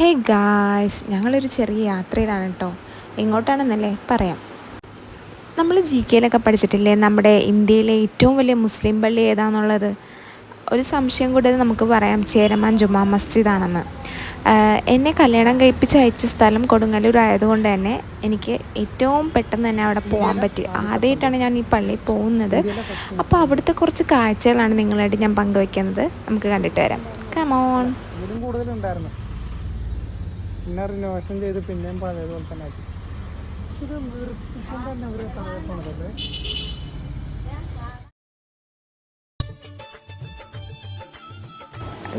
Hey guys ഞങ്ങളൊരു ചെറിയ യാത്രയിലാണ് കേട്ടോ എങ്ങോട്ടാണെന്നല്ലേ പറയാം. നമ്മൾ ജി കെയിലൊക്കെ പഠിച്ചിട്ടില്ലേ? നമ്മുടെ ഇന്ത്യയിലെ ഏറ്റവും വലിയ മുസ്ലിം പള്ളി ഏതാണെന്നുള്ളത് ഒരു സംശയം കൂടെ നമുക്ക് പറയാം. ചേരമാൻ ജുമാ മസ്ജിദാണെന്ന്. എന്നെ കല്യാണം കഴിപ്പിച്ച് അയച്ച സ്ഥലം കൊടുങ്ങല്ലൂർ ആയതുകൊണ്ട് തന്നെ എനിക്ക് ഏറ്റവും പെട്ടെന്ന് തന്നെ അവിടെ പോകാൻ പറ്റി. ആദ്യമായിട്ടാണ് ഞാൻ ഈ പള്ളിയിൽ പോകുന്നത്. അപ്പോൾ അവിടുത്തെ കുറച്ച് കാഴ്ചകളാണ് നിങ്ങളായിട്ട് ഞാൻ പങ്കുവയ്ക്കുന്നത്. നമുക്ക് കണ്ടിട്ട് വരാം. കമോൺ കൂടുതലുണ്ടായിരുന്നു. പിന്നെ റിനോവേഷൻ ചെയ്ത് പിന്നെയും പഴയതുപോലെ തന്നെ ആക്കി. ഇത് വൃത്തിക്കൊണ്ട് തന്നെ അവർ താഴെ പോണതല്ലേ?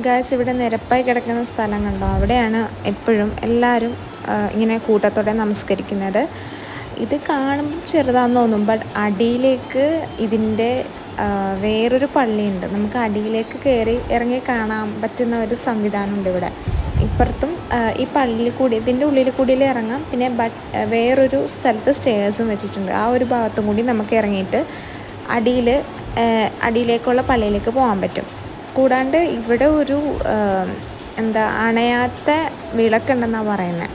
ഗാസ് ഇവിടെ നിരപ്പായി കിടക്കുന്ന സ്ഥലം കണ്ടോ? അവിടെയാണ് എപ്പോഴും എല്ലാവരും ഇങ്ങനെ കൂട്ടത്തോടെ നമസ്കരിക്കുന്നത്. ഇത് കാണുമ്പോൾ ചെറുതാന്ന് തോന്നും ബട്ട് അടിയിലേക്ക് ഇതിന്റെ വേറൊരു പള്ളിയുണ്ട്. നമുക്ക് അടിയിലേക്ക് കയറി ഇറങ്ങി കാണാൻ പറ്റുന്ന ഒരു സംവിധാനമുണ്ട് ഇവിടെ. ഇപ്പുറത്തും ഈ പള്ളിയിൽ കൂടി ഇതിന്റെ ഉള്ളിൽ കൂടിയിൽ ഇറങ്ങാം. പിന്നെ ബട്ട് വേറൊരു സ്ഥലത്ത് സ്റ്റേഴ്സും വെച്ചിട്ടുണ്ട്. ആ ഒരു ഭാഗത്തും കൂടി നമുക്ക് ഇറങ്ങിയിട്ട് അടിയിൽ അടിയിലേക്കുള്ള പള്ളിയിലേക്ക് പോകാൻ പറ്റും. കൂടാണ്ട് ഇവിടെ ഒരു എന്താ അണയാത്ത വിളക്കുണ്ടെന്നാണ് പറയുന്നത്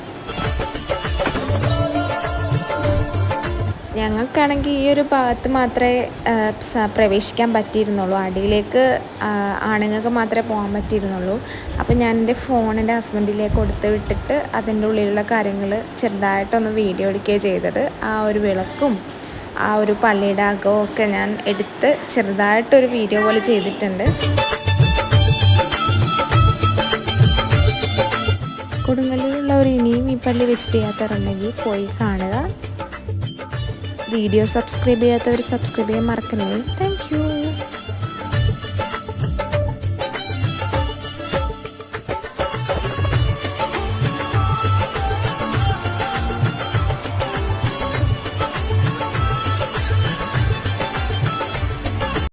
ഞങ്ങൾക്കാണെങ്കിൽ ഈ ഒരു ഭാഗത്ത് മാത്രമേ പ്രവേശിക്കാൻ പറ്റിയിരുന്നുള്ളൂ. അടിയിലേക്ക് ആണുങ്ങൾക്ക് മാത്രമേ പോകാൻ പറ്റിയിരുന്നുള്ളൂ. അപ്പോൾ ഞാൻ എന്റെ ഫോൺ എന്റെ ഹസ്ബൻഡിലേക്ക് കൊടുത്ത് വിട്ടിട്ട് അതിന്റെ ഉള്ളിലുള്ള കാര്യങ്ങൾ ചെറുതായിട്ടൊന്ന് വീഡിയോ എടുക്കുകയാണ് ചെയ്തത്. ആ ഒരു വിളക്കും ആ ഒരു പള്ളിയുടെ അകവും ഒക്കെ ഞാൻ എടുത്ത് ചെറുതായിട്ടൊരു വീഡിയോ പോലെ ചെയ്തിട്ടുണ്ട്. കൊടുങ്ങല്ലൂരുള്ളവർ ഇനിയും ഈ പള്ളി വിസിറ്റ് ചെയ്യാത്തവരുണ്ടെങ്കിൽ പോയി കാണുക. വീഡിയോ സബ്സ്ക്രൈബ് ചെയ്യാത്തവർ സബ്സ്ക്രൈബ് ചെയ്യാൻ മറക്കുന്നത് താങ്ക്